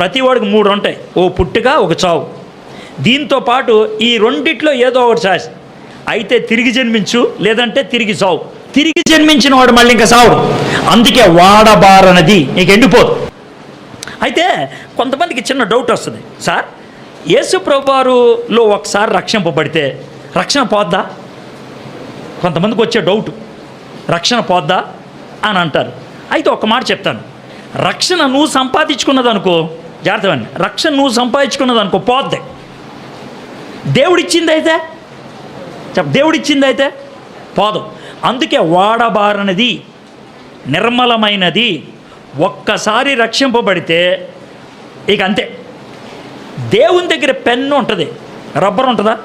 ప్రతి వాడికి మూడు ఉంటాయి. ఓ పుట్టుక ఒక చావు. దీంతో పాటు ఈ రెండిట్లో ఏదో ఒకటి చాయిస్ అయితే తిరిగి జన్మించు లేదంటే తిరిగి చావు. తిరిగి జన్మించిన వాడు మళ్ళీ ఇంకా సావు అందుకే వాడబారనది నీకు ఎండిపోదు. అయితే కొంతమందికి చిన్న డౌట్ వస్తుంది. సార్ యేసు ప్రభువారులో ఒకసారి రక్షింపబడితే రక్షణ పోద్దా? కొంతమందికి వచ్చే డౌట్ రక్షణ పోద్దా? అని అంటారు. అయితే ఒక మాట చెప్తాను. రక్షణ నువ్వు సంపాదించుకున్నదనుకో జాగ్రత్తవండి రక్షణ నువ్వు సంపాదించుకున్నది అనుకో పోద్ది. దేవుడిచ్చింది అయితే? చెప్ప దేవుడిచ్చింది అయితే? పోదు. అందుకే వాడబారనది నిర్మలమైనది ఒక్కసారి రక్షింపబడితే ఇక అంతే. దేవుని దగ్గర పెన్ను ఉంటుంది రబ్బర్ ఉంటుందా?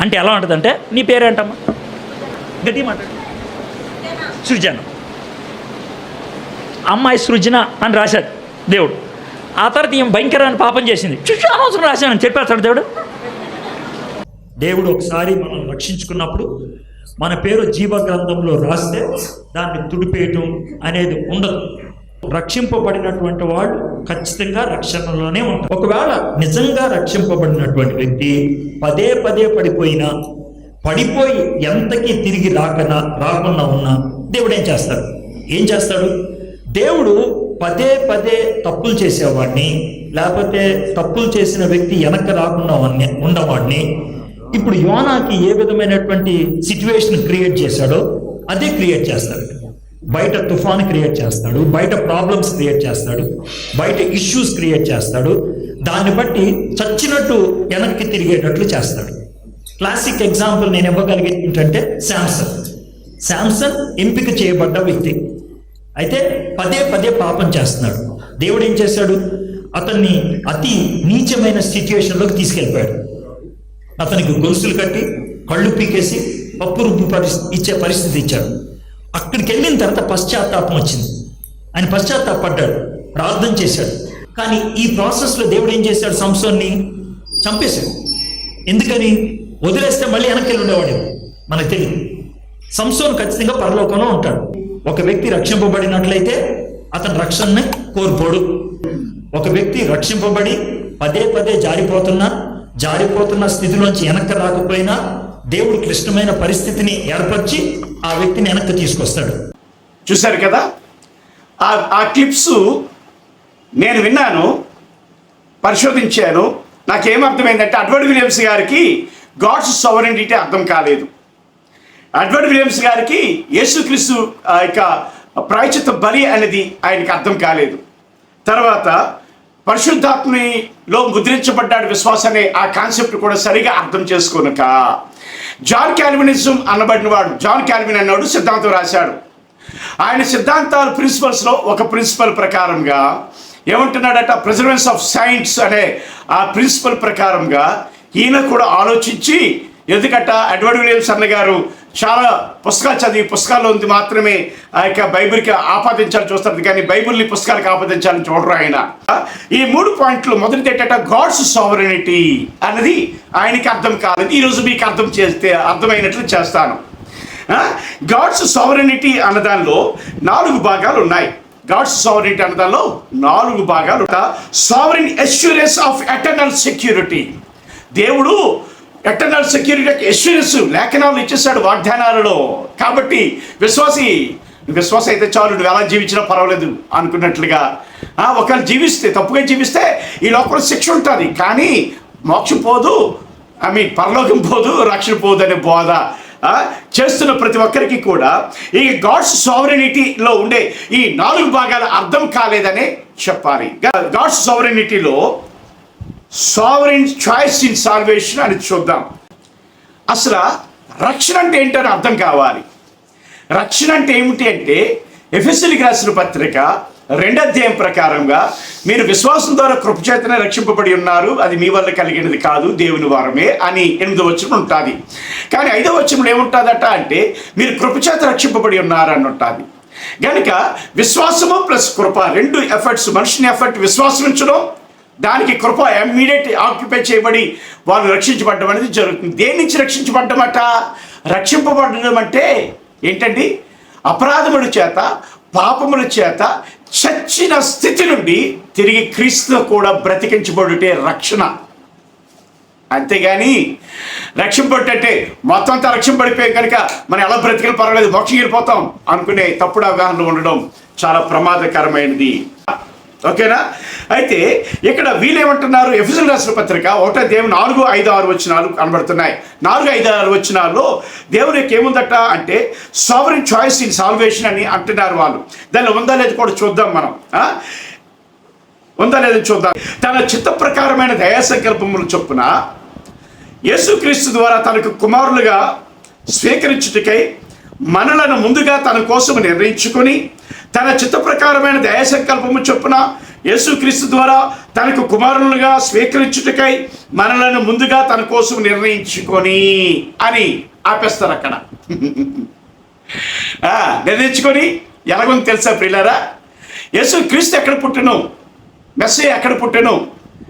అంటే ఎలా ఉంటుందంటే నీ పేరేంటమ్మా? గట్టి మాట్లాడు. సృజన. అమ్మాయి సృజన అని రాశాడు దేవుడు. ఆ తర్వాత ఈమె భయంకరమైన పాపం చేసింది. చుట్టూ అనవసరం రాశానని చెప్పేస్తాడు దేవుడు. దేవుడు ఒకసారి మనం రక్షించుకున్నప్పుడు మన పేరు జీవ గ్రంథంలో రాస్తే దాన్ని తుడిపేయటం అనేది ఉండదు. రక్షింపబడినటువంటి వాడు ఖచ్చితంగా రక్షణలోనే ఉంటాడు ఒకవేళ నిజంగా రక్షింపబడినటువంటి వ్యక్తి పదే పదే పడిపోయినా పడిపోయి ఎంతకి తిరిగి రాకనా రాకుండా ఉన్నా దేవుడు ఏం చేస్తాడు? ఏం చేస్తాడు? దేవుడు పదే పదే తప్పులు చేసేవాడిని లేకపోతే తప్పులు చేసిన వ్యక్తి వెనక్కి రాకుండా ఉన్న- ఇప్పుడు యోనాకి ఏ విధమైనటువంటి సిచ్యువేషన్ క్రియేట్ చేశాడో అదే క్రియేట్ చేస్తాడు. బయట తుఫాన్ క్రియేట్ చేస్తాడు బయట ప్రాబ్లమ్స్ క్రియేట్ చేస్తాడు బయట ఇష్యూస్ క్రియేట్ చేస్తాడు దాన్ని బట్టి చచ్చినట్టు వెనక్కి తిరిగేటట్లు చేస్తాడు. క్లాసిక్ ఎగ్జాంపుల్ నేను ఇవ్వగలిగేది ఏంటంటే శాంసంగ్ శాంసంగ్ ఎంపిక చేయబడ్డ వ్యక్తి. అయితే పదే పదే పాపం చేస్తున్నాడు. దేవుడు ఏం చేశాడు? అతన్ని అతి నీచమైన సిచ్యువేషన్లోకి తీసుకెళ్ళిపోయాడు. అతనికి గొలుసులు కట్టి కళ్ళు పీకేసి పప్పు రుబ్బు పరిస్థితి ఇచ్చే పరిస్థితి ఇచ్చాడు. అక్కడికి వెళ్ళిన తర్వాత పశ్చాత్తాపం వచ్చింది. ఆయన పశ్చాత్తాపడ్డాడు ప్రార్థన చేశాడు. కానీ ఈ ప్రాసెస్లో దేవుడు ఏం చేశాడు? సంసోన్ని చంపేశాడు. ఎందుకని? వదిలేస్తే మళ్ళీ వెనక్కి వెళ్ళి ఉండేవాడు. మనకు తెలియదు సంసోన్ ఖచ్చితంగా పరలోకంలో ఉంటాడు. ఒక వ్యక్తి రక్షింపబడినట్లయితే అతను రక్షణని కోల్పోడు. ఒక వ్యక్తి రక్షింపబడి పదే పదే జారిపోతున్నా జారిపోతున్న స్థితిలోంచి వెనక్కి రాకపోయినా దేవుడు క్లిష్టమైన పరిస్థితిని ఏర్పరిచి ఆ వ్యక్తిని వెనక్కి తీసుకొస్తాడు. చూశారు కదా? ఆ ఆ క్లిప్స్ నేను విన్నాను పరిశోధించాను. నాకేం అర్థమైందంటే అడ్వర్డ్ విలియమ్స్ గారికి గాడ్స్ సవరెంటిటీ అర్థం కాలేదు. అడ్వర్డ్ విలియమ్స్ గారికి యేసుక్రీస్తు యొక్క ప్రాయచిత బలి అనేది ఆయనకి అర్థం కాలేదు. తర్వాత పరిశుద్ధాత్మలో ముద్రించబడ్డాడు విశ్వాస అనే ఆ కాన్సెప్ట్ కూడా సరిగా అర్థం చేసుకోనక జాన్ క్యాల్వినిజం అనబడిన వాడు జాన్ క్యాల్విన్ అన్నాడు సిద్ధాంతం రాశాడు. ఆయన సిద్ధాంతాలు ప్రిన్సిపల్స్లో ఒక ప్రిన్సిపల్ ప్రకారంగా ఏమంటున్నాడట ప్రిజర్వెన్స్ ఆఫ్ సైన్స్ అనే ఆ ప్రిన్సిపల్ ప్రకారంగా ఈయన కూడా ఆలోచించి ఎందుకట అడ్వర్డ్ విలియమ్స్ అన్న గారు చాలా పుస్తకాలు చదివి పుస్తకాల్లో ఉంది మాత్రమే ఆ యొక్క బైబిల్కి ఆపాదించాలని చూస్తారు. కానీ బైబిల్ని పుస్తకాలకు ఆపాదించాలని చూడరు ఆయన. ఈ మూడు పాయింట్లు మొదటిది ఏంటంటే గాడ్స్ సావరనిటీ అన్నది ఆయనకి అర్థం కాలేదు. ఈరోజు మీకు అర్థం చేస్తే అర్థమైనట్లు చేస్తాను. గాడ్స్ సావరనిటీ అన్న దానిలో నాలుగు భాగాలు ఉన్నాయి. గాడ్స్ సావరెనిటీ అన్న దానిలో నాలుగు భాగాలు sovereign assurance of eternal security దేవుడు ఎటర్నల్ సెక్యూరిటీ ఎష్యూరెన్స్ లేఖనాలు ఇచ్చేసాడు వాగ్దానాలలో. కాబట్టి విశ్వాసి నువ్వు విశ్వాసం అయితే చాలు నువ్వు ఎలా జీవించినా పర్వాలేదు అనుకున్నట్లుగా. ఒకవేళ జీవిస్తే తప్పుగా జీవిస్తే ఈ లోపల శిక్ష ఉంటుంది. కానీ మోక్షం పోదు ఐ మీన్ పరలోకం పోదు రక్షణ పోదు అనే బోధ చేస్తున్న ప్రతి ఒక్కరికి కూడా ఈ గాడ్స్ సావరెనిటీలో ఉండే ఈ నాలుగు భాగాలు అర్థం కాలేదనే చెప్పాలి. గాడ్స్ సావరెనిటీలో సావరెన్ చాయిస్ ఇన్ సాల్వేషన్ అని చూద్దాం. అసలు రక్షణ అంటే ఏంటని అర్థం కావాలి. రక్షణ అంటే ఏమిటి అంటే ఎఫ్ఎస్ఎల్కి రాసిన పత్రిక రెండో అధ్యాయం ప్రకారంగా మీరు విశ్వాసం ద్వారా కృపచేతనే రక్షింపబడి ఉన్నారు అది మీ వల్ల కలిగినది కాదు దేవుని వారమే అని ఎనిమిదో వచనం ఉంటుంది. కానీ ఐదో వచనం ఏముంటుందట అంటే మీరు కృపచేత రక్షింపబడి ఉన్నారు అని ఉంటుంది. గనుక విశ్వాసము ప్లస్ కృప రెండు ఎఫర్ట్స్ మనిషిని ఎఫర్ట్ విశ్వాసం ఉంచడం దానికి కృప ఇమ్మీడియట్ ఆక్యుపై చేయబడి వాళ్ళు రక్షించబడడం అనేది జరుగుతుంది. దేని నుంచి రక్షించబడ్డమట రక్షింపబడడం అంటే ఏంటండి? అపరాధముల చేత పాపముల చేత చచ్చిన స్థితి నుండి తిరిగి క్రీస్తు కూడా బ్రతికించబడుటే రక్షణ. అంతేగాని రక్షింపట్టే మొత్తం అంతా రక్షింపడిపోయి కనుక మనం ఎలా బ్రతికిన పర్వాలేదు మోక్షం వెళ్ళిపోతాం అనుకునే తప్పుడు అవగాహన ఉండడం చాలా ప్రమాదకరమైనది. ఓకేనా? అయితే ఇక్కడ వీళ్ళేమంటున్నారు? ఎఫిజల్ రాసిన పత్రిక ఒకటో దేవుని నాలుగు ఐదు ఆరు వచ్చినాలు కనబడుతున్నాయి. నాలుగు ఐదు ఆరు వచ్చినాల్లో దేవుని యొక్క ఏముందట అంటే సావరిన్ చాయిస్ ఇన్ సాల్వేషన్ అని అంటున్నారు వాళ్ళు. దానిలో ఉందా లేదు కూడా చూద్దాం మనం. ఉందా లేదో చూద్దాం. తన చిత్త ప్రకారమైన దయాసంకల్పములు చొప్పున యేసుక్రీస్తు ద్వారా తనకు కుమారులుగా స్వీకరించుటకై మనలను ముందుగా తన కోసం నిర్ణయించుకొని తన చిత్త ప్రకారమైన దయాసంకల్పము చొప్పున యేసుక్రీస్తు ద్వారా తనకు కుమారులుగా స్వీకరించుటకై మనలను ముందుగా తన కోసం నిర్ణయించుకొని అని ఆపేస్తారు అక్కడ. నిర్ణయించుకొని ఎలాగొంది తెలుసా ప్రియులారా? యేసు క్రీస్తు ఎక్కడ పుట్టను? మెస్సే ఎక్కడ పుట్టను?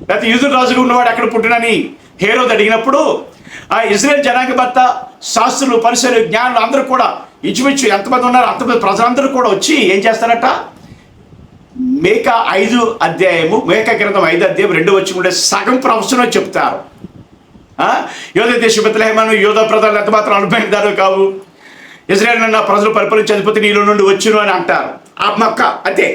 లేకపోతే యూదు రాజుగా ఉన్నవాడు ఎక్కడ పుట్టినని హేరోద్ అడిగినప్పుడు ఆ ఇజ్రాయెల్ జనాంగ భర్త శాస్త్రులు పరిసరులు జ్ఞానులు అందరూ కూడా ఇంచుమించు ఎంతమంది ఉన్నారు అంతమంది ప్రజలందరూ కూడా వచ్చి ఏం చేస్తారట? మేక ఐదు అధ్యాయము మేక గ్రంథం ఐదు అధ్యాయం రెండు వచ్చి ఉండే సగం ప్రవచనం చెప్తారు. యోధ దేశ బెత్తలేమను యోధ ప్రజలు ఎంత మాత్రం అనుభవించారు కావు. ఇజ్రాయల్ నా ప్రజలు పరిపాలించి అధిపతి నీలో నుండి వచ్చును అని అంటారు. ఆ మొక్క అంతే.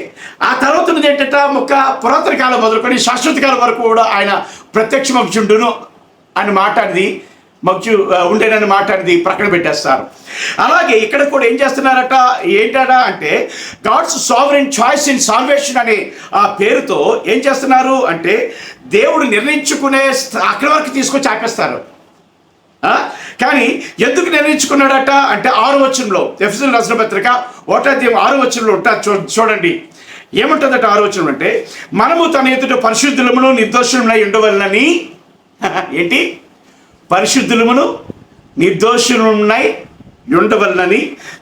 ఆ తర్వాత ఉన్నది ఏంటంటే మొక్క పురాతన కాలం మొదలుకొని శాశ్వత కాలం వరకు కూడా ఆయన ప్రత్యక్ష మక్షుండును అని మాట్లాడింది మక్షు ఉండేనని మాట్లాడింది ప్రక్కన పెట్టేస్తారు. అలాగే ఇక్కడ కూడా ఏం చేస్తున్నారట ఏంటట అంటే God's sovereign choice in salvation అనే ఆ పేరుతో ఏం చేస్తున్నారు అంటే దేవుడు నిర్ణయించుకునే అక్కడ అక్కడి వరకు తీసుకొచ్చి ఆపేస్తారు. కానీ ఎందుకు నిర్ణయించుకున్నాడట అంటే ఆరు వచనంలో ఎఫ్ఎల్ రాసిన పత్రిక ఓటాధ్యాయం ఆరు వచనంలో ఉంటారు చూ చూడండి. ఏముంటుందట ఆరు వచనం అంటే మనము తన ఎదుట పరిశుద్ధులమును నిర్దోషులమై ఉండవలనని? ఏంటి? పరిశుద్ధులమును నిర్దోషులున్నాయి ఉండవలనని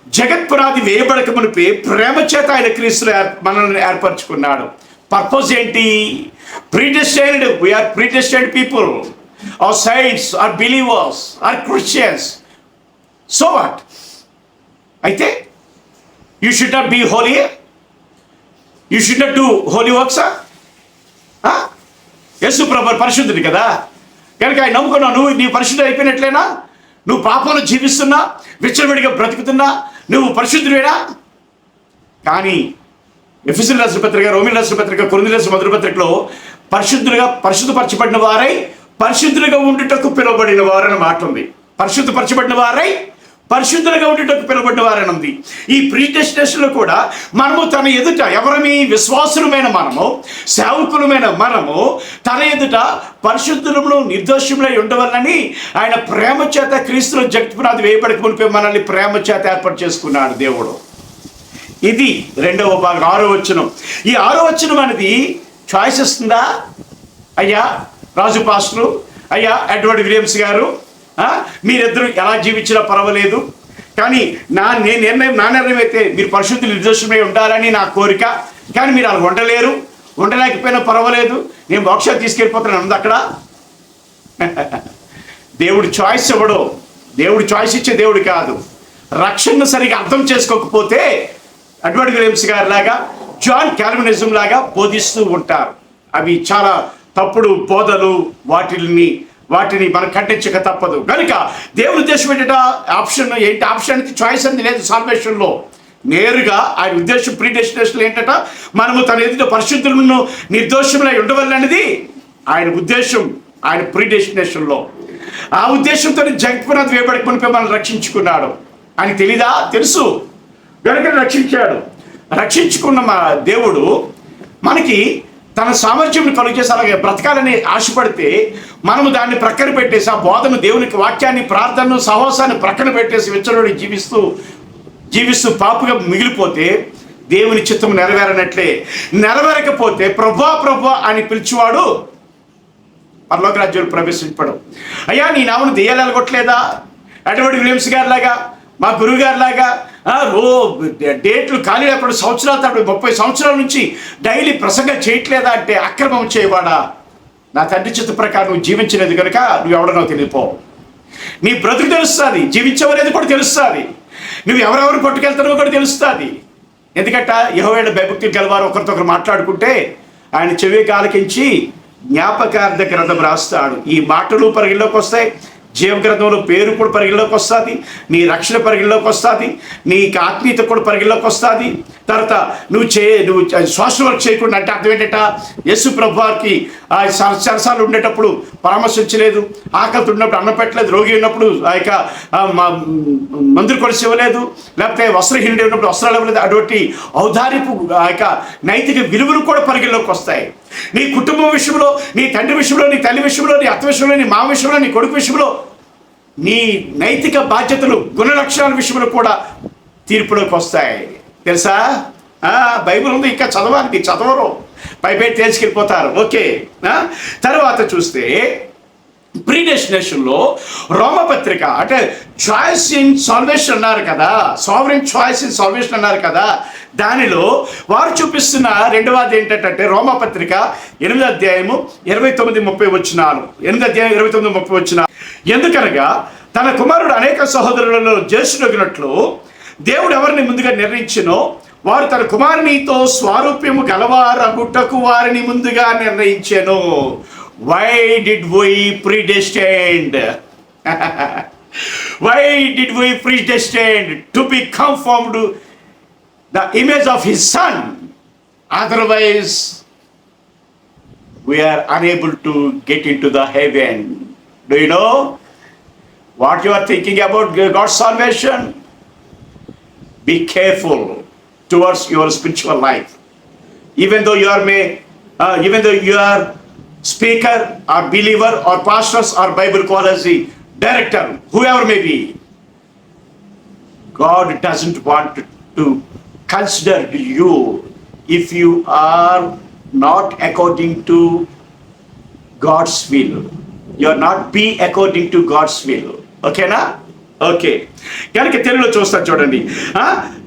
జగత్పురాది వేయబడక మునిపే ప్రేమ చేత ఆయన క్రీస్తులు మనల్ని ఏర్పరచుకున్నాడు. పర్పస్ ఏంటి? Predestined we're predestined people are saints are believers are Christians so what అయితే you should not be holy you should not do holy వర్క్సా Yesu ప్రభు పరిశుద్ధుడు కదా? కనుక ఆయన నమ్ముకున్నావు నువ్వు నీ పరిశుద్ధి అయిపోయినట్లేనా? నువ్వు పాపంలో జీవిస్తున్నా విచ్చలవిడిగా బ్రతుకుతున్నా నువ్వు పరిశుద్ధుడేనా? కానీ ఎఫిసిల్ రాష్ట్రపత్రిక రోమిన్ రాష్ట్రపత్రిక రాసిన పత్రిక కొరింది పరిశుద్ధులుగా పరిశుద్ధపరచబడిన వారై పరిశుద్ధులుగా ఉండుటకు పిలువబడిన వారని మాట ఉంది. పరిశుద్ధపరచబడిన వారై పరిశుద్ధులుగా ఉండేటట్టు పిలువబడిన వారని ఈ ప్రీటెస్టేషన్లో కూడా మనము తన ఎదుట ఎవరమి విశ్వాసులమైన మనము సేవకులమైన మనము తన ఎదుట పరిశుద్ధులమును నిర్దోషములై ఉండవల్లని ఆయన ప్రేమ చేత క్రీస్తులో జగత్పునాది వేయబడక మునిపే మనల్ని ప్రేమ చేత ఏర్పాటు చేసుకున్నాడు దేవుడు. ఇది రెండవ భాగం ఆరో వచనం. ఈ ఆరో వచనం అనేది చాయిస్ ఇస్తుందా అయ్యా రాజు పాస్టరు అయ్యా అడ్వర్డ్ విలియమ్స్ గారు మీరిద్దరూ ఎలా జీవించినా పర్వాలేదు. కానీ నా నేను నిర్ణయం నా నిర్ణయం అయితే మీరు పరిశుద్ధులు నిర్దోషమై ఉండాలని నా కోరిక. కానీ మీరు అలా ఉండలేరు. ఉండలేకపోయినా పర్వాలేదు. నేను మోక్షాలు తీసుకెళ్ళిపోతున్నాను. ఉంది అక్కడ. దేవుడు చాయిస్ ఇవ్వడు దేవుడు చాయిస్ ఇచ్చే దేవుడు కాదు. రక్షణను సరిగా అర్థం చేసుకోకపోతే అడ్వర్డ్ విలియమ్స్ గారి లాగా జాన్ క్యాల్వినిజం లాగా బోధిస్తూ ఉంటారు. అవి చాలా తప్పుడు బోధలు వాటిని వాటిని మనం ఖండించక తప్పదు. కనుక దేవుని ఉద్దేశం ఏంటంటే ఆప్షన్ ఏంటి? ఆప్షన్ అనేది చాయిస్ అనేది లేదు సాల్వేషన్లో నేరుగా ఆయన ఉద్దేశం ప్రీ డెస్టినేషన్ ఏంటట మనము తన ఎదుట పరిశుద్ధులను నిర్దోషములై ఉండవల్లనేది ఆయన ఉద్దేశం ఆయన ప్రీ డెస్టినేషన్లో ఆ ఉద్దేశంతో జగత్పునాథ్ వేపడికి మునిపై మనల్ని రక్షించుకున్నాడు. అని తెలీదా? తెలుసు. కనుక రక్షించాడు. రక్షించుకున్న మా దేవుడు మనకి తన సామర్థ్యం కలుగు అలాగే బ్రతకాలని ఆశపడితే మనము దాన్ని ప్రక్కన పెట్టేసి ఆ బోధను దేవునికి వాక్యాన్ని ప్రార్థనను సహవాసాన్ని ప్రక్కన పెట్టేసి విచ్చలుడి జీవిస్తూ జీవిస్తూ పాపుగా మిగిలిపోతే దేవుని చిత్తం నెరవేరనట్లే. నెరవేరకపోతే ప్రభా ప్రభా అని పిలిచేవాడు పర్లోకరాజ్యాలు ప్రవేశించడం అయ్యా నీ నామను దెయ్యాలు ఎలగొట్టలేదా? అటువంటి విలియమ్స్ గారి లాగా మా గురువు గారి లాగా రో డేట్లు ఖాళీ లేకుండా సంవత్సరాల తరబడి ముప్పై సంవత్సరాల నుంచి డైలీ ప్రసంగం చేయట్లేదా అంటే అక్రమం చేయవాడా? నా తండ్రి చిత్త ప్రకారం నువ్వు జీవించలేదు కనుక నువ్వు ఎవడనో తెలియపో. నీ బ్రతుకు తెలుస్తుంది జీవించవనేది కూడా తెలుస్తుంది. నువ్వు ఎవరెవరు పట్టుకెళ్తారో కూడా తెలుస్తుంది. ఎందుకంట యహోవేళ భయభక్తులు గలవారు ఒకరితో ఒకరు మాట్లాడుకుంటే ఆయన చెవి కాలకించి జ్ఞాపకార్థ గ్రంథం రాస్తాడు. ఈ మాటలు పరిగణలోకి వస్తాయి జీవగ్రంథంలో పేరు కూడా పరిగణలోకి వస్తుంది నీ రక్షణ పరిగణలోకి వస్తుంది నీ ఆత్మీయత కూడా పరిగణలోకి వస్తుంది. తర్వాత నువ్వు చే నువ్వు సోషల్ వర్క్ చేయకుండా అంటే అర్థం ఏంటంట? యేసు ప్రభువారికి ఆ సర- సరసాలు ఉండేటప్పుడు పరామర్శించలేదు. ఆకలితో ఉన్నప్పుడు అన్నం పెట్టలేదు. రోగి ఉన్నప్పుడు ఆ యొక్క మందులు కొలిసి ఇవ్వలేదు. లేకపోతే వస్త్రహీనుడు ఉన్నప్పుడు వస్త్రాలు ఇవ్వలేదు. అటువంటి ఔదార్యపు ఆ యొక్క నైతిక విలువలు కూడా పరిగణలోకి వస్తాయి. నీ కుటుంబం విషయంలో నీ తండ్రి విషయంలో నీ తల్లి విషయంలో నీ అత్త విషయంలో నీ మా విషయంలో నీ కొడుకు విషయంలో నీ నైతిక బాధ్యతలు గుణ లక్షణాల విషయంలో కూడా తీర్పులోకి వస్తాయి. తెలుసా? బైబిల్ ఉంది ఇంకా చదవాలి చదవరు. పైపై తేల్చుకెళ్ళిపోతారు. ఓకే. తర్వాత చూస్తే ప్రీడెస్టినేషన్లో రోమపత్రిక అంటే చాయిస్ ఇన్ సాల్వేషన్ అన్నారు కదా సావరెన్ చాయిస్ ఇన్ సాల్వేషన్ అన్నారు కదా దానిలో వారు చూపిస్తున్న రెండవది ఏంటంటే రోమపత్రిక ఎనిమిది అధ్యాయము ఇరవై తొమ్మిది ముప్పై వచ్చినారు ఎనిమిది అధ్యాయం ఇరవై తొమ్మిది ముప్పై వచ్చిన ఎందుకనగా తన కుమారుడు అనేక సహోదరులలో జ్యేష్ఠుడగినట్లు దేవుడు ఎవరిని ముందుగా నిర్ణయించినో వారు తన కుమారునితో స్వారూప్యము గలవారగుటకు వారిని ముందుగా నిర్ణయించాను. Why did why predestined why did why predestined to be confirmed the image of his son otherwise we're unable to get into the heaven do you know what you are thinking about God salvation Be careful towards your spiritual life. Even though you are may, uh, even though you are speaker or believer or pastors or Bible scholars, director, whoever may be, God doesn't want to consider you if you are not according to God's will. You are not be according to God's will. Okay, now? Okay. కనుక తెలుగులో చూస్తాను చూడండి.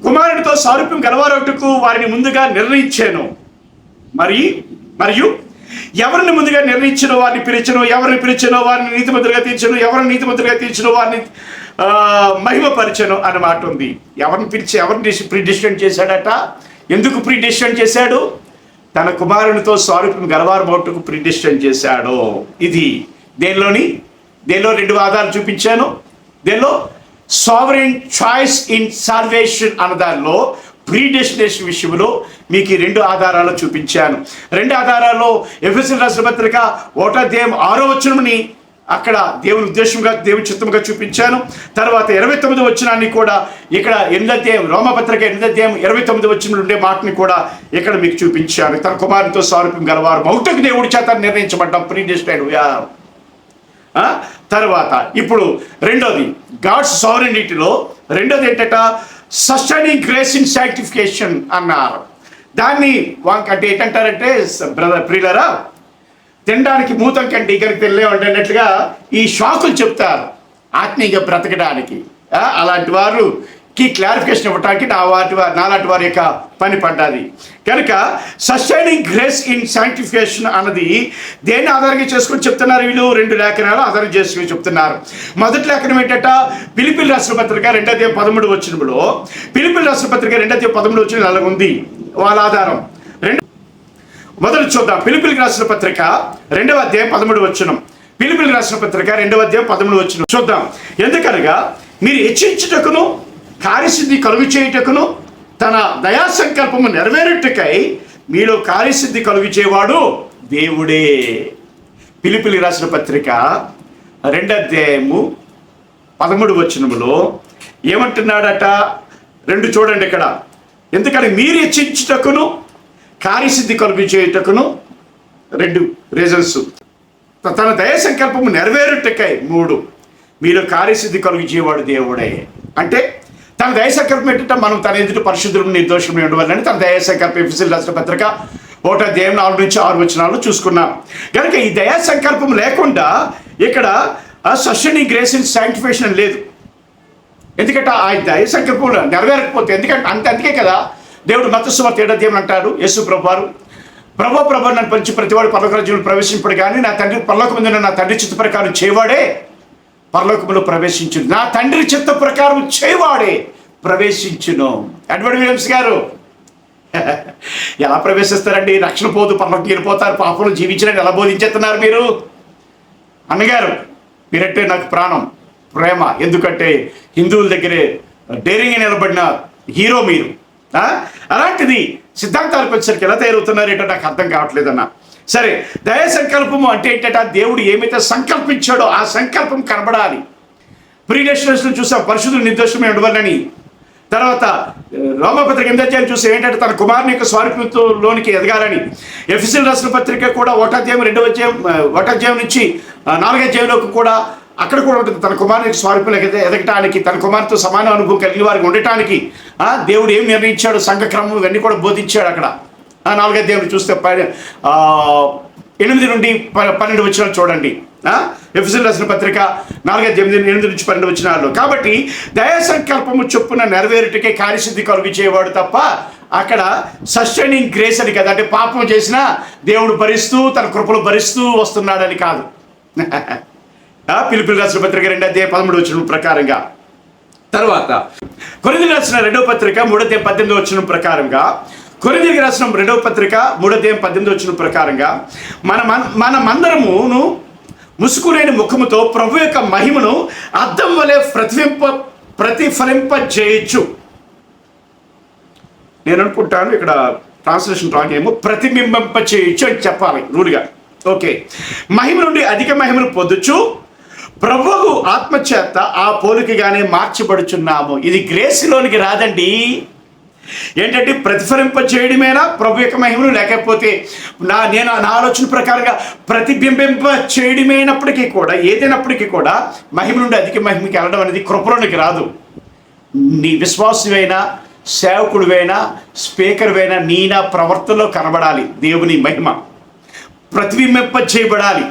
కుమారుడితో సారూప్యం గలవారొట్టుకు వారిని ముందుగా నిర్ణయించాను. మరి? మరియు? ఎవరిని ముందుగా నిర్ణయించినో వారిని పిలిచను ఎవరిని పిలిచనో వారిని నీతిమంతులుగా తీర్చను ఎవరిని నీతిమంతులుగా తీర్చను వారిని మహిమపరిచను అన్న మాట ఉంది. ఎవరిని పిలిచి ఎవరిని ప్రిడిస్టెంట్ చేశాడట? ఎందుకు ప్రిడిస్టెంట్ చేశాడు? తన కుమారునితో స్వారూప్యం గలవారు బొట్టుకు ప్రిడిస్టెంట్ చేశాడు. ఇది దేనిలోని? దేనిలో రెండు ఆధారాలు చూపించాను? దేనిలో? సావరెన్ చాయిస్ ఇన్ సాల్వేషన్ అన్న దానిలో ప్రీడెస్టినేషన్ విషయంలో మీకు ఈ రెండు ఆధారాలు చూపించాను. రెండు ఆధారాల్లో ఎఫ్ఎస్ఎల్ రాష్ట్ర పత్రిక దేవం ఆరో వచనముని అక్కడ దేవుని ఉద్దేశంగా దేవుని చిత్తముగా చూపించాను. తర్వాత ఇరవై తొమ్మిది వచ్చినాన్ని కూడా ఇక్కడ ఎనిమిది రోమపత్రిక ఎనిమిది ఇరవై తొమ్మిది వచ్చిన ఉండే మాటని కూడా ఇక్కడ మీకు చూపించాను. తన కుమారునితో సారూప్యం గలవారు. మౌటకు దేవుడి చేత నిర్ణయించబడ్డాం. ప్రీడెస్టైన్ వీఆర్ ఆ? తర్వాత ఇప్పుడు రెండోది గాడ్స్ సౌరెనిటీలో రెండోది ఏంటట? సస్టైనింగ్ గ్రేస్ ఇన్ సాంక్టిఫికేషన్ అన్నారు. దాన్ని వాంకంటే ఏంటంటారంటే బ్రదర్ ప్రియులరా తినడానికి మూతం కంటే ఇక్కడికి తెల్లే అన్నట్లుగా ఈ షాకులు చెప్తారు. ఆత్మీయంగా బ్రతకడానికి. అలాంటి వారు కి క్లారిఫికేషన్ ఇవ్వడానికి నా వాటి వారి నాలాంటి వారి యొక్క పని పడ్డది. కనుక సస్టైనింగ్ గ్రేస్ ఇన్ సాంక్టిఫికేషన్ అన్నది దేన్ని ఆధారంగా చేసుకుని చెప్తున్నారు వీళ్ళు? రెండు లేఖనాలు ఆధారం చేసుకుని చెప్తున్నారు. మొదటి లేఖనం ఏంటంట? పిలిపిల్ రాష్ట్ర పత్రిక రెండో పదమూడు వచ్చినప్పుడు పిలిపిల్ రాష్ట్ర పత్రిక రెండో పదమూడు వచ్చిన అలాగ ఉంది? వాళ్ళ ఆధారం. రెండు మొదలు చూద్దాం. పిలిపిలికి రాసిన పత్రిక రెండవ అధ్యాయం పదమూడు వచ్చును పిలిపిలికి రాసిన పత్రిక రెండవ అధ్యాయం పదమూడు వచ్చిన చూద్దాం. ఎందుకనగా మీరు హెచ్చించుటకును కార్యసిద్ధి కలుగు చేయుటకును తన దయా సంకల్పము నెరవేరుటకై మీలో కార్యసిద్ధి కలుగుచేవాడు దేవుడే. పిలిపిలి రాసిన పత్రిక రెండో అధ్యాయము పదమూడు వచనములో ఏమంటున్నాడట? రెండు చూడండి ఇక్కడ. ఎందుకని మీరు హెచ్చించుటకును కార్యసిద్ధి కలుగు చేయుటకును రెండు రీజన్స్. తన దయ సంకల్పము నెరవేరుటకై మూడు. మీరు కార్యసిద్ధి కలుగు చేయవాడు దేవుడే. అంటే తన దయ సంకల్పం ఏంటంటే మనం తన ఎదుటి పరిశుద్ధులు నిర్దోషం ఉండవాలని తన దయా సంకల్పం ఎఫ్ఎస్ఎల్ రాష్ట్ర పత్రిక ఒకటో దేవం నాలుగు నుంచి ఆరు వచనాలు చూసుకున్నాం. కనుక ఈ దయా సంకల్పం లేకుండా ఇక్కడ సస్టైనింగ్ గ్రేస్ ఇన్ శాంక్టిఫికేషన్ లేదు. ఎందుకంటే ఆ దయ సంకల్పం నెరవేరకపోతే ఎందుకంటే అంత అందుకే కదా దేవుడు మతస్సుమ దేవుని అంటాడు యేసు ప్రభువారు ప్రభు ప్రభు నన్ను పంచి ప్రతివాడు పర్లోక రాజ్యంలో ప్రవేశింపడు కానీ నా తండ్రి పర్లోక ముందు నా తండ్రి చిత్త ప్రకారం చేయవాడే పరలోకములో ప్రవేశించును. నా తండ్రి చిత్త ప్రకారం చేయవాడే ప్రవేశించును. ఎడ్వర్డ్ విలియమ్స్ గారు ఎలా ప్రవేశిస్తారండి? రక్షణ పోదు పర్లోకి వెళ్ళిపోతారు పాపలు జీవించడానికి ఎలా బోధించేస్తున్నారు మీరు? అన్నగారు మీరంటే నాకు ప్రాణం ప్రేమ. ఎందుకంటే హిందువుల దగ్గరే డైరింగ్ నిలబడిన హీరో మీరు. అలాంటిది సిద్ధాంతాలకు వచ్చేసరికి ఎలా తయారవుతున్నారు ఏంటో నాకు అర్థం కావట్లేదన్నా. సరే దయ సంకల్పము అంటే ఏంటంటే? ఆ దేవుడు ఏమైతే సంకల్పించాడో ఆ సంకల్పం కనబడాలి. ప్రీడెస్టినేషన్ చూసాం పరిశుద్ధులు నిర్దోషమే ఉండవాలని తర్వాత రోమపత్రిక ఎనిమిది చూసి ఏంటంటే? తన కుమారుని యొక్క స్వారూప్యంలోనికి ఎదగాలని. ఎఫిసిల్ రాసిన పత్రిక కూడా ఒకటాధ్యాయం రెండవ అధ్యాయం ఆ, ఒకటాధ్యాయం నుంచి ఆ, కూడా అక్కడ కూడా ఉంటుంది. తన కుమారునికి స్వారూప్యంలోకి ఎద- ఎదగటానికి తన కుమారుతో సమాన అనుభవం కలిగిన వారికి ఉండటానికి ఆ, దేవుడు ఏం నిర్ణయించాడు? సంఘక్రమం ఇవన్నీ కూడా బోధించాడు అక్కడ. నాలుగో అధ్యాయం చూస్తే ప- ఎనిమిది నుండి ప- పన్నెండు వచ్చిన చూడండి. ఎఫ్ఎస్ఎల్ రాసిన పత్రిక నాలుగైదు ఎనిమిది ఎనిమిది నుంచి పన్నెండు వచ్చినాళ్ళు కాబట్టి దయా సంకల్పము చొప్పున నెరవేరుటకే కార్యసిద్ధి కలుగు చేయవాడు తప్ప అక్కడ సస్టైనింగ్ గ్రేస్ అని కదా. అంటే పాపం చేసినా దేవుడు భరిస్తూ తన కృపలు భరిస్తూ వస్తున్నాడని కాదు. పిలుపులు రాసిన పత్రిక రెండు అధ్యాయ పదమూడు వచ్చిన ప్రకారంగా. తర్వాత కొరింథీయులకు రాసిన రెండవ పత్రిక మూడోదేం పద్దెనిమిది వచ్చిన ప్రకారంగా కొరిందికి రాసిన రెండవ పత్రిక మూడోదేం పద్దెనిమిది వచ్చిన ప్రకారంగా మన మనమందరమును ముసుకులేని ముఖముతో ప్రభు యొక్క మహిమను అద్దం వలె ప్రతిఫింప ప్రతిఫలింప చేయొచ్చు నేను అనుకుంటాను ఇక్కడ ట్రాన్స్లేషన్ రాంగ్ ఏమో ప్రతిబింబింప చేయొచ్చు అని చెప్పాలి రూల్గా. ఓకే. మహిమ నుండి అధిక మహిమను పొందుచు ప్రభువు ఆత్మచేత ఆ పోలికగానే మార్చబడుచున్నాము. ఇది గ్రేస్లోనికి రాదండి. ఏంటంటే ప్రతిఫలింప చేయడమేనా ప్రభు యొక్క మహిమను లేకపోతే నా నేను నా ఆలోచన ప్రకారంగా ప్రతిబింబింప చేయడమైనప్పటికీ కూడా ఏదైనప్పటికీ కూడా మహిమ నుండి అధిక మహిమకి వెళ్ళడం అనేది కృపలోనికి రాదు. నీ విశ్వాసమైనా సేవకుడివైనా స్పీకర్వైనా నీ నా ప్రవర్తనలో కనబడాలి దేవుని మహిమ. ప్రతిబింబింప చేయబడాలి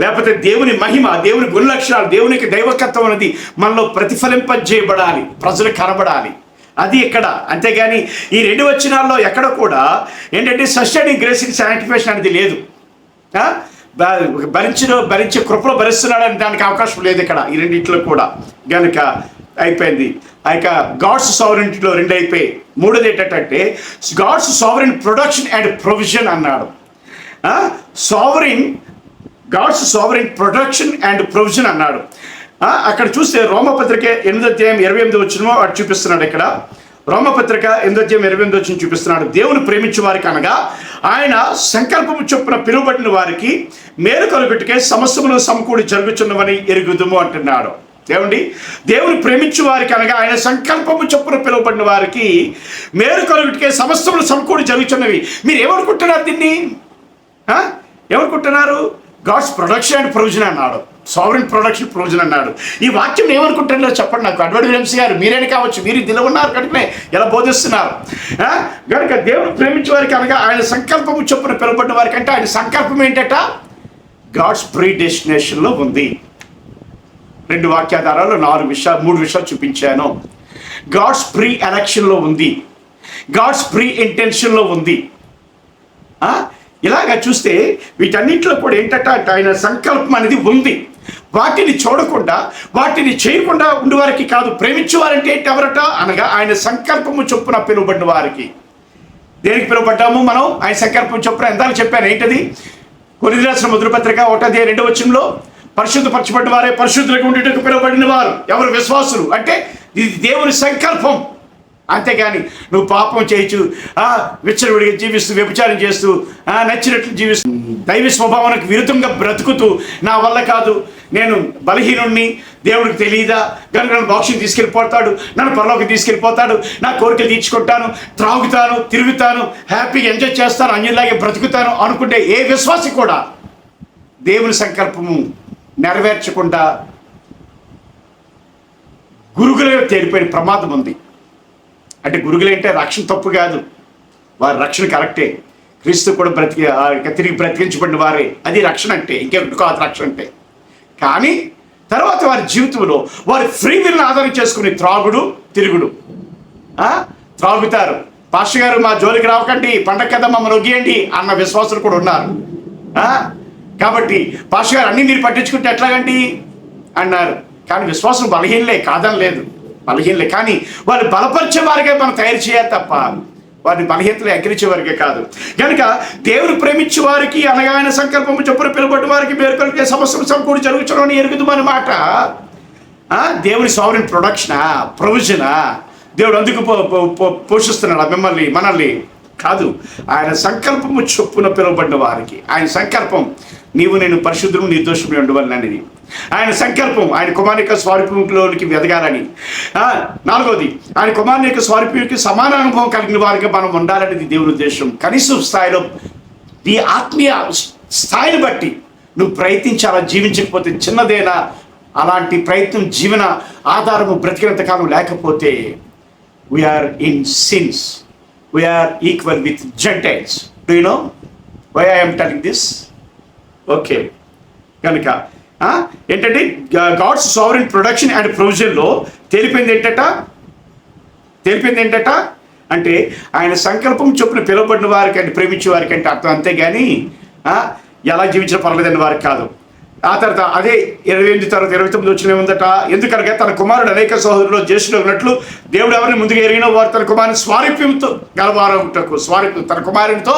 లేకపోతే దేవుని మహిమ దేవుని గుణలక్షణాలు దేవునికి దైవకత్వం అనేది మనలో ప్రతిఫలింప చేయబడాలి ప్రజలు కనబడాలి. అది ఇక్కడ అంతేగాని ఈ రెండు వచ్చినాల్లో ఎక్కడ కూడా ఏంటంటే సస్టైనింగ్ గ్రేసింగ్ శానిటిఫికేషన్ అనేది లేదు. భరించిన భరించే కృపలో భరిస్తున్నాడని దానికి అవకాశం లేదు ఇక్కడ ఈ రెండింటిలో కూడా. గనుక అయిపోయింది. ఆ యొక్క గాడ్స్ సావరెంటీలో రెండు అయిపోయి మూడోది ఏంటంటే God's sovereign production and provision అన్నాడు. Sovereign God's sovereign production and provision అన్నాడు. అక్కడ చూస్తే రోమపత్రిక ఎనిమిది అధ్యాయం ఇరవై ఎనిమిది వచ్చినమో అటు చూపిస్తున్నాడు ఇక్కడ. రోమపత్రిక ఎనిమిది అధ్యాయం ఇరవై ఎనిమిది వచ్చిన చూపిస్తున్నాడు. దేవుని ప్రేమించే వారికి అనగా ఆయన సంకల్పము చొప్పున పిలువబడిన వారికి మేలు కలుగుటికే సమస్యమును సమకూడి జరుగుతున్నవని ఎరుగుదుము అంటున్నాడు. ఏమండి? దేవుని ప్రేమించు వారికి అనగా ఆయన సంకల్పము చొప్పున పిలువబడిన వారికి మేలు కలుగుటికే సమస్తములు సమకూడి జరుగుతున్నవి మీరు ఏమనుకుంటున్నారు దీన్ని? ఏమనుకుంటున్నారు? గాడ్స్ ప్రొడక్షన్ అండ్ ప్రొవిజన్ అన్నాడు. సావరిన్ ప్రొడక్షన్ ప్రొవిజన్ అన్నాడు. ఈ వాక్యం ఏమనుకుంటున్నారో చెప్పండి నాకు. అడ్వర్డ్ విలియమ్స్ గారు మీరైనా కావచ్చు మీరు ఇందులో ఉన్నారు కనుకనే ఎలా బోధిస్తున్నారు? కనుక దేవుడు ప్రేమించే వారికి అనగా ఆయన సంకల్పము చొప్పున పిలువబడిన వారికి అంటే ఆయన సంకల్పం ఏంటట? గాడ్స్ ప్రీ డెస్టినేషన్లో ఉంది. రెండు వాక్యాధారాలు నాలుగు విషయాలు మూడు విషయాలు చూపించాను. గాడ్స్ ప్రీ ఎలక్షన్లో ఉంది. గాడ్స్ ప్రీ ఇంటెన్షన్లో ఉంది ఇలాగా చూస్తే వీటన్నింటిలో కూడా ఏంటంటే అంటే ఆయన సంకల్పం అనేది ఉంది. వాటిని చూడకుండా వాటిని చేయకుండా ఉండేవారికి కాదు ప్రేమించేవారంటే ఏంటి ఎవరట? అనగా ఆయన సంకల్పము చొప్పున పిలువబడిన వారికి. దేనికి పిలువబడ్డాము మనం? ఆయన సంకల్పం చొప్పున ఎందాక చెప్పాను ఏంటది? కొన్ని రాసిన ముద్ర ఒకటది రెండు వచ్చంలో పరిశుద్ధపరచబడిన వారే పరిశుద్ధులకు ఉండేటట్టు పిలువబడిన వారు. ఎవరు? విశ్వాసులు. అంటే ఇది దేవుని సంకల్పం. అంతేగాని నువ్వు పాపం చేయొచ్చు ఆ విచ్చలవిడిగా జీవిస్తూ వ్యభిచారం చేస్తూ ఆ నచ్చినట్లు జీవిస్తూ దైవ స్వభావానికి విరుద్ధంగా బ్రతుకుతూ నా వల్ల కాదు. నేను బలహీనుణ్ణి దేవుడికి తెలియదా కనుక నన్ను బాక్సింగ్ తీసుకెళ్ళిపోతాడు నన్ను పరలోకి తీసుకెళ్ళిపోతాడు నా కోరికలు తీర్చుకుంటాను త్రాగుతాను తిరుగుతాను హ్యాపీగా ఎంజాయ్ చేస్తాను అన్యులాగే బ్రతుకుతాను అనుకుంటే ఏ విశ్వాసి కూడా దేవుని సంకల్పము నెరవేర్చకుండా గురుగులో తేలిపోయిన ప్రమాదం ఉంది. అంటే గురుగులంటే రక్షణ తప్పు కాదు. వారి రక్షణ కరెక్టే. క్రీస్తు కూడా బ్రతికి తిరిగి బ్రతికించబడిన వారే. అది రక్షణ అంటే ఇంకెక్కడి కాదు రక్షణ అంటే? కానీ తర్వాత వారి జీవితంలో వారి ఫ్రీ విల్ని ఆధారం చేసుకుని త్రాగుడు తిరుగుడు. త్రాగుతారు. పాష గారు మా జోలికి రావకండి పండగ కదా మమ్మల్ని ఒగ్గియండి అన్న విశ్వాసులు కూడా ఉన్నారు. కాబట్టి పాష గారు అన్నీ మీరు పట్టించుకుంటే ఎట్లాగండి? అన్నారు. కానీ విశ్వాసం బలహీనలే కాదని లేదు బలహీనలే. కానీ వారిని బలపరిచే వారిగా మనం తయారు చేయాలి తప్ప వారిని బలహీనతలు ఎక్కిరించే వారికే కాదు. కనుక దేవుని ప్రేమించే వారికి అనగా ఆయన సంకల్పము చొప్పున పిలువబడి వారికి పేర్కొలికే సమస్యలు సమకూడి జరుగుతున్నాను ఎరుగుదు మాట. దేవుని సావరిన్ ప్రొడక్షనా ప్రొవిజనా దేవుడు అందుకు పో- పో- పో- పోషిస్తున్నాడు మిమ్మల్ని మనల్ని? కాదు. ఆయన సంకల్పము చొప్పున పిలువబడిన వారికి. ఆయన సంకల్పం నీవు నేను పరిశుద్ధులు నిర్దోషమే ఉండవలనని ఆయన సంకల్పం ఆయన కుమారిక యొక్క వెదగాలని. నాలుగోది ఆయన కుమార్ యొక్క సమాన అనుభవం కలిగిన వారికి మనం ఉండాలనేది దేవుని ఉద్దేశం. కనీసం స్థాయిలో నీ ఆత్మీయ స్థాయిని బట్టి నువ్వు ప్రయత్నించాలా జీవించకపోతే చిన్నదేనా? అలాంటి ప్రయత్నం జీవన ఆధారము బ్రతికినంత కాలం లేకపోతే we're in sins we're equal with gentiles do know why I'm telling this okay కనుక ఏంటంటే గాడ్స్ సావరిన్ ప్రొడక్షన్ అండ్ ప్రొవిజన్లో తెలిపింది ఏంటట? తెలిపింది ఏంటట? అంటే ఆయన సంకల్పం చొప్పున పిలువబడిన వారికి అంటే ప్రేమించే వారికి అంటే అర్థం అంతేగాని ఎలా జీవించిన పర్లేదని వారికి కాదు. ఆ తర్వాత అదే ఇరవై ఎనిమిది తర్వాత ఇరవై తొమ్మిది వచ్చిన ఉందట ఎందుకనగా తన కుమారుడు అనేక సహోదరులు జ్యేష్ఠులు ఉన్నట్లు దేవుడు ఎవరిని ముందుగా ఎరిగిన వారు తన కుమారుని స్వారూప్యంతో గలవారవుటకు స్వారూప్యం తన కుమారునితో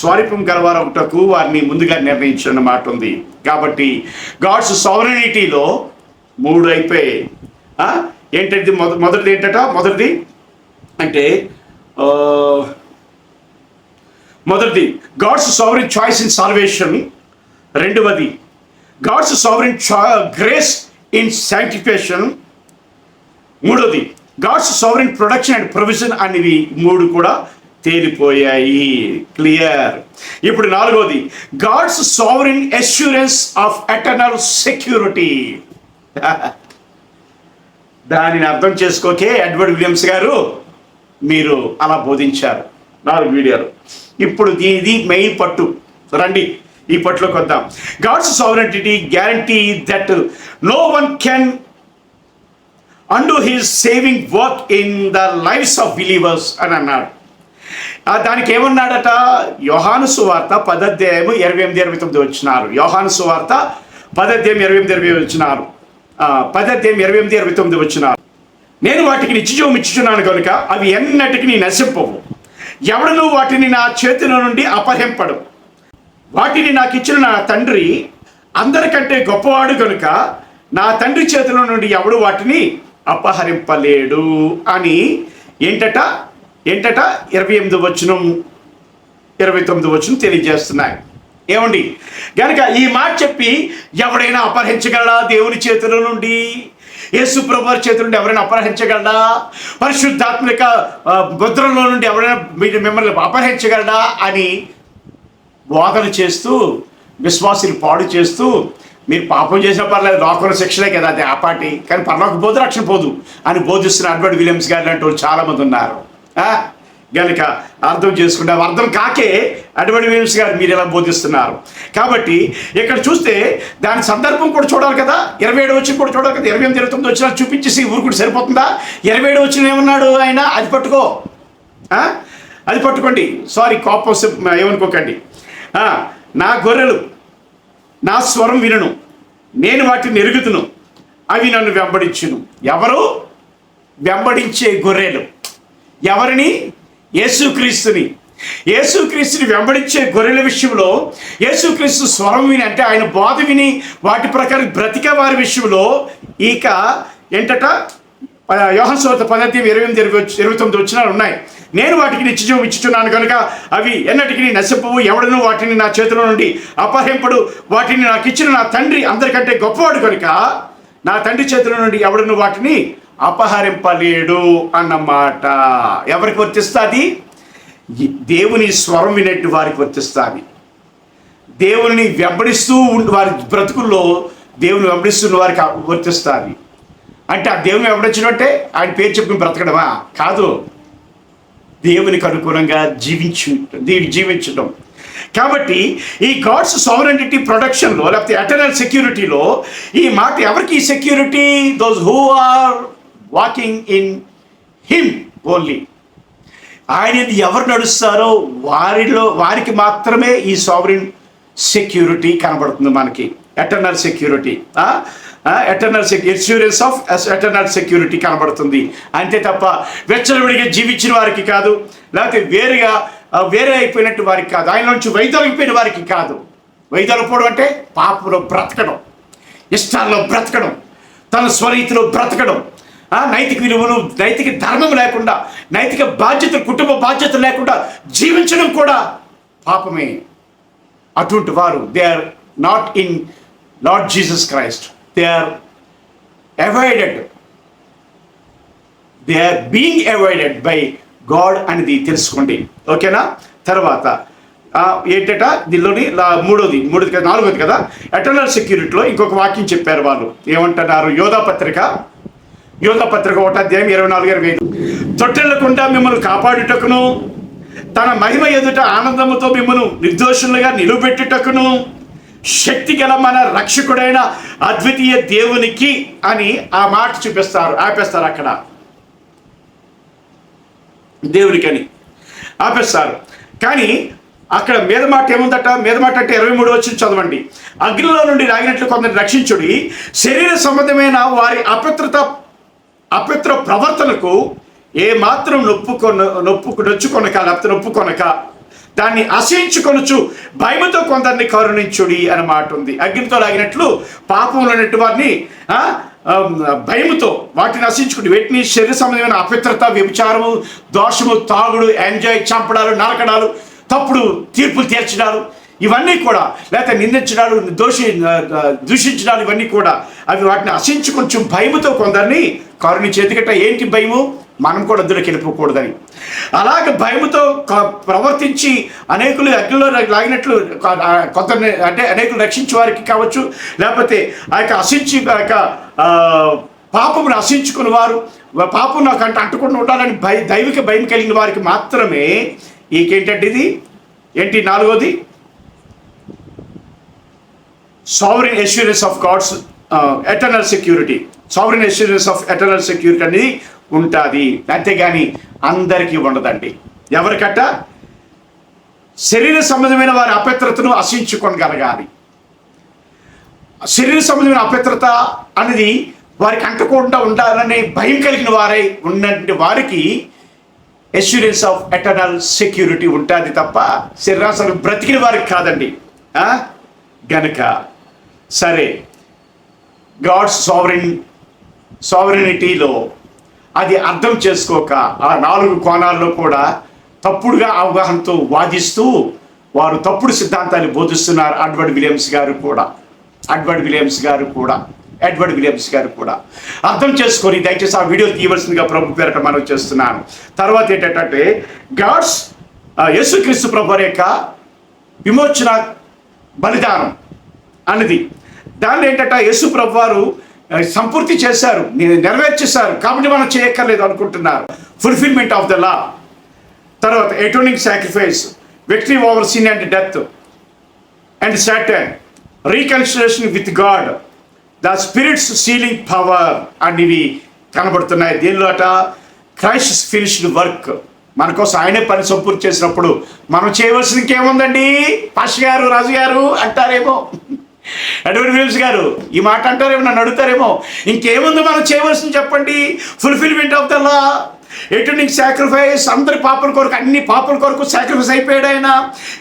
స్వరూపం గలవారవుటకు వారిని ముందుగా నిర్ణయించిన మాట ఉంది. కాబట్టి గాడ్స్ సావరినిటీలో మూడు అయిపోయాయి. ఏంటంటే మొద మొదటిది ఏంటట? మొదటిది అంటే మొదటిది God's sovereign choice in salvation రెండవది God's sovereign grace in sanctification మూడోది God's sovereign production and provision అనేవి మూడు కూడా తేలిపోయాయి. క్లియర్ ఇప్పుడు నాలుగోది God's sovereign assurance of eternal security దానిని అర్థం చేసుకోకే ఎడ్వర్డ్ విలియమ్స్ గారు. మీరు అలా బోధించారు. నాలుగు వీడియోలు. ఇప్పుడు ఇది మెయిన్ పట్టు. రండి ఈ పట్టులోకి వద్దాం God's sovereignty guarantee that no one can undo his saving work in the lives of believers అని అన్నాడు. దానికి ఏమన్నాడట? యోహాను సువార్త పదధ్యాయము ఇరవై ఎనిమిది ఇరవై తొమ్మిది వచ్చినారు. యోహాను సువార్త పదధ్యాయం ఇరవై ఎనిమిది ఇరవై వచ్చినారు. పదధ్యాయం ఇరవై ఎనిమిది ఇరవై తొమ్మిది వచ్చినారు. నేను వాటికి నిత్యజీవం ఇచ్చుచున్నాను కనుక అవి ఎన్నటికి నీ నశింపవు ఎవడను వాటిని నా చేతిలో నుండి అపహరింపడు. వాటిని నాకు ఇచ్చిన నా తండ్రి అందరికంటే గొప్పవాడు కనుక నా తండ్రి చేతిలో నుండి ఎవడు వాటిని అపహరింపలేడు అని ఏంటట? ఏంటట? ఇరవై ఎనిమిది వచనం ఇరవై తొమ్మిది వచనం తెలియజేస్తున్నాయి. ఏమండి? గనక ఈ మాట చెప్పి ఎవడైనా అపహరించగలడా దేవుని చేతుల నుండి? యేసు ప్రభు చేతుల నుండి ఎవరైనా అపహరించగలడా? పరిశుద్ధాత్మిక ఆ, నుండి ఎవరైనా మిమ్మల్ని అపహరించగలడా అని బోధన చేస్తూ విశ్వాసులు పాడు చేస్తూ మీరు పాపం చేసిన పర్లేదు లోకంలో శిక్షలే కదా అది ఆ పాటి. కానీ పర్లోకి పోదు రక్షణ పోదు అని బోధిస్తున్న అడ్వర్డ్ విలియమ్స్ గారు లాంటి వాళ్ళు చాలామంది ఉన్నారు. గనుక అర్థం చేసుకుంటే. అర్థం కాకే అడ్వర్డ్ గారు మీరు ఎలా బోధిస్తున్నారు. కాబట్టి ఇక్కడ చూస్తే దాని సందర్భం కూడా చూడాలి కదా. ఇరవై ఏడు వచ్చిన కూడా చూడాలి కదా. ఇరవై ఎనిమిది ఇరవై తొమ్మిది వచ్చినా చూపించేసి ఊరుకుంటే సరిపోతుందా? ఇరవై ఏడు వచ్చిన ఏమన్నాడు ఆయన? అది పట్టుకో. అది పట్టుకోండి. సారీ కోపం ఏమనుకోకండి. నా గొర్రెలు నా స్వరం వినను. నేను వాటిని ఎరుగుతును అవి నన్ను వెంబడించును. ఎవరు? వెంబడించే గొర్రెలు. ఎవరిని? యేసుక్రీస్తుని. యేసుక్రీస్తుని వెంబడించే గొర్రెల విషయంలో యేసుక్రీస్తు స్వరం విని అంటే ఆయన బోధ విని వాటి ప్రకారం బ్రతికే వారి విషయంలో ఇక ఏంటట యోహన్ సోత పద్ధతి ఇరవై ఎనిమిది ఇరవై ఇరవై తొమ్మిది వచ్చినాలు ఉన్నాయి. నేను వాటికి నిత్యజీవం ఇచ్చుచున్నాను కనుక అవి ఎన్నటికి నశింపవు. ఎవడను వాటిని నా చేతిలో నుండి అపహరింపడు. వాటిని నాకు ఇచ్చిన నా తండ్రి అందరికంటే గొప్పవాడు కనుక నా తండ్రి చేతిలో నుండి ఎవడను వాటిని అపహరింపలేడు అన్నమాట. ఎవరికి వర్తిస్తుంది? దేవుని స్వరం వినట్టు వారికి వర్తిస్తుంది. దేవుని వెంబడిస్తూ ఉండి వారి బ్రతుకుల్లో దేవుని వెంబడిస్తున్న వారికి వర్తిస్తుంది. అంటే ఆ దేవుని వెంబడించినట్టే ఆయన పేరు చెప్పుకుని బ్రతకడమా? కాదు. దేవునికి అనుగుణంగా జీవించు జీవించడం. కాబట్టి ఈ గాడ్స్ సావరెంటిటీ ప్రొడక్షన్లో లేకపోతే ఎటర్నల్ సెక్యూరిటీలో ఈ మాట ఎవరికి security? Those who are walking in him only ఆయన ఎవరు నడుస్తారో వారిలో వారికి మాత్రమే ఈ సావరిన్ సెక్యూరిటీ కనబడుతుంది మనకి. Eternal security eternal secu insurance of eternal security కనబడుతుంది. అంతే తప్ప వెచ్చలవిడిగా జీవించిన వారికి కాదు లేకపోతే వేరుగా వేరే అయిపోయినట్టు వారికి కాదు ఆయన నుంచి వైదొలిగిపోయిన వారికి కాదు. వైదొలకపోవడం అంటే పాపంలో బ్రతకడం ఇష్టాల్లో బ్రతకడం తన స్వరీతిలో బ్రతకడం నైతిక విలువలు నైతిక ధర్మం లేకుండా నైతిక బాధ్యతలు కుటుంబ బాధ్యతలు లేకుండా జీవించడం కూడా పాపమే. అటువంటి వారు they are not in Lord Jesus Christ they are avoided they are being avoided by God అనేది తెలుసుకోండి. ఓకేనా? తర్వాత ఏంటట? దీనిలోని లా- మూడోది మూడోది కదా నాలుగోది కదా? ఎటర్నల్ సెక్యూరిటీలో ఇంకొక వాక్యం చెప్పారు వాళ్ళు. ఏమంటున్నారు? యోధా పత్రిక యోధా పత్రిక ఒకటి అధ్యాయం ఇరవై నాలుగు ఇరవై ఐదు. తొట్టెళ్ళకుండా మిమ్మల్ని కాపాడుటకును తన మహిమ ఎదుట ఆనందముతో మిమ్మల్ని నిర్దోషులుగా నిలువబెట్టుటకును శక్తి గల మన రక్షకుడైన అద్వితీయ దేవునికి అని ఆ మాట చూపిస్తారు ఆపేస్తారు అక్కడ. దేవునికి అని ఆపేస్తారు. కానీ అక్కడ మీద మాట ఏముందట? మీద మాట అంటే ఇరవై మూడు వచ్చి చదవండి. అగ్నిలో నుండి రాగినట్లు కొందరిని రక్షించుడి. శరీర సంబంధమైన వారి అపత్రత అపవిత్ర ప్రవర్తనకు ఏ మాత్రం నొప్పుకొన నొప్పు నొచ్చుకొనక లేకపోతే నొప్పుకొనక దాన్ని అసహించుకొనుచు భయముతో కొందరిని కరుణించుడి అని మాట ఉంది. అగ్నితో లాగినట్లు పాపంలో వారిని భయముతో వాటిని నశించుకుని వీటిని శరీర సంబంధమైన అపవిత్రత వ్యభిచారము దోషము తాగుడు ఎంజాయ్ చంపడాలు నరకడాలు తప్పుడు తీర్పులు తీర్చడాలు ఇవన్నీ కూడా లేకపోతే నిందించడాలు దోషి దూషించడాలు ఇవన్నీ కూడా అవి వాటిని అసించి కొంచెం భయముతో కొందరిని కరుణించి చేతికట్ట. ఏంటి భయము? మనం కూడా అందులోకి వెళ్ళిపోకూడదని. అలాగే భయముతో ప్రవర్తించి అనేకులు అగ్నిలో లాగినట్లు కొందరిని అంటే అనేకులు రక్షించే వారికి కావచ్చు లేకపోతే ఆ యొక్క అసించి ఆ యొక్క పాపమును అసించుకుని వారు పాపం నాకు అంటే అంటుకుండా ఉండాలని భయ దైవిక భయం కలిగిన వారికి మాత్రమే ఈకేంటంటే ఇది? ఏంటి నాలుగోది? Sovereign assurance of God's eternal security sovereign assurance of eternal security అనేది ఉంటుంది. అంతేగాని అందరికీ ఉండదండి. ఎవరికట్ట శరీర సంబంధమైన వారి అపవిత్రతను అసించుకొనగలగాలి శరీర సంబంధమైన అపవిత్రత అనేది వారికి అంటకుండా ఉండాలనే భయం కలిగిన వారై ఉన్నటువంటి వారికి ఎష్యూరెన్స్ ఆఫ్ ఎటర్నల్ సెక్యూరిటీ ఉంటుంది తప్ప శరీరాసనం బ్రతికిన వారికి కాదండి. గనక గనుక సరే. గాడ్స్ సావరిన్ సావరినిటీలో అది అర్థం చేసుకోక ఆ నాలుగు కోణాల్లో కూడా తప్పుడుగా అవగాహనతో వాదిస్తూ వారు తప్పుడు సిద్ధాంతాన్ని బోధిస్తున్నారు అడ్వర్డ్ విలియమ్స్ గారు కూడా. అడ్వర్డ్ విలియమ్స్ గారు కూడా. ఎడ్వర్డ్ విలియమ్స్ గారు కూడా. అర్థం చేసుకొని దయచేసి ఆ వీడియో తీయవలసిందిగా ప్రభు పేరట మనం చేస్తున్నాను. తర్వాత ఏంటంటే గాడ్స్ యేసుక్రీస్తు ప్రభు యొక్క విమోచన బలిదానం అన్నది. దాన్ని ఏంటంటే యేసు ప్రభు వారు సంపూర్తి చేశారు. నేను నెరవేర్చేశారు. కాబట్టి మనం చేయక్కర్లేదు అనుకుంటున్నారు. ఫుల్ఫిల్మెంట్ ఆఫ్ ద లా తర్వాత atoning sacrifice victory over sin and death and Satan reconsideration with God the spirit's sealing power అనేవి కనబడుతున్నాయి. దీనిలో అట? క్రైస్ట్ ఫినిష్డ్ వర్క్ మన కోసం ఆయనే పని సంపూర్తి చేసినప్పుడు మనం చేయవలసింది ఇంకేముందండి? పాష గారు రాజు గారు అంటారేమో? అడ్వర్డ్ విలియమ్స్ గారు ఈ మాట అంటారేమో నన్ను అడుగుతారేమో ఇంకేముంది మనం చేయవలసింది చెప్పండి. ఫుల్ఫిల్మెంట్ ఆఫ్ ద లా ఎటువంటి సాక్రిఫైస్ అందరి పాపల కొరకు అన్ని పాపల కొరకు సాక్రిఫైస్ అయిపోయాడు ఆయన.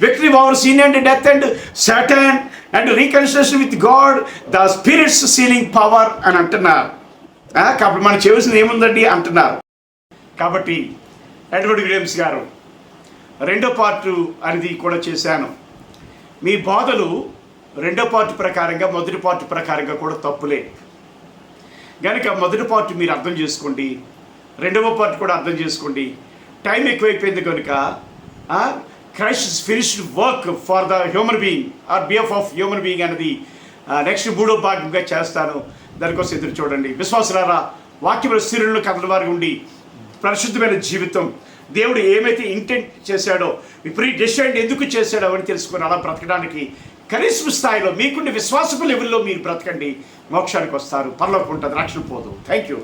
Victory over sin and death and Satan and reconstruction with God the spirit's sealing power అని అంటున్నారు. కాబట్టి మనం చేయవలసింది ఏముందండి? అంటున్నారు. కాబట్టి ఎడ్వర్డ్ విలియమ్స్ గారు రెండో పార్టు అనేది కూడా చేశాను. మీ బాధలు రెండో పార్ట్ ప్రకారంగా మొదటి పార్ట్ ప్రకారంగా కూడా తప్పులే. కనుక మొదటి పార్ట్ మీరు అర్థం చేసుకోండి రెండవ పార్ట్ కూడా అర్థం చేసుకోండి. టైం ఎక్కువైపోయింది కనుక Christ finished work for the human being or behalf of human being అనేది నెక్స్ట్ మూడో భాగంగా చేస్తాను. దానికోసం ఎదురు చూడండి. విశ్వాసులారా వాక్యముల స్థిరులను కథల వారి ఉండి పరిశుద్ధమైన జీవితం. దేవుడు ఏమైతే ఇంటెంట్ చేశాడో ప్రీ డిసైడ్ ఎందుకు చేశాడో అని తెలుసుకొని అలా బ్రతకడానికి కనీసం స్థాయిలో మీకుండే విశ్వాసపు లెవెల్లో మీరు బ్రతకండి. మోక్షానికి వస్తారు. పర్లోకి ఉంటుంది. రక్షణ పోదు. Thank you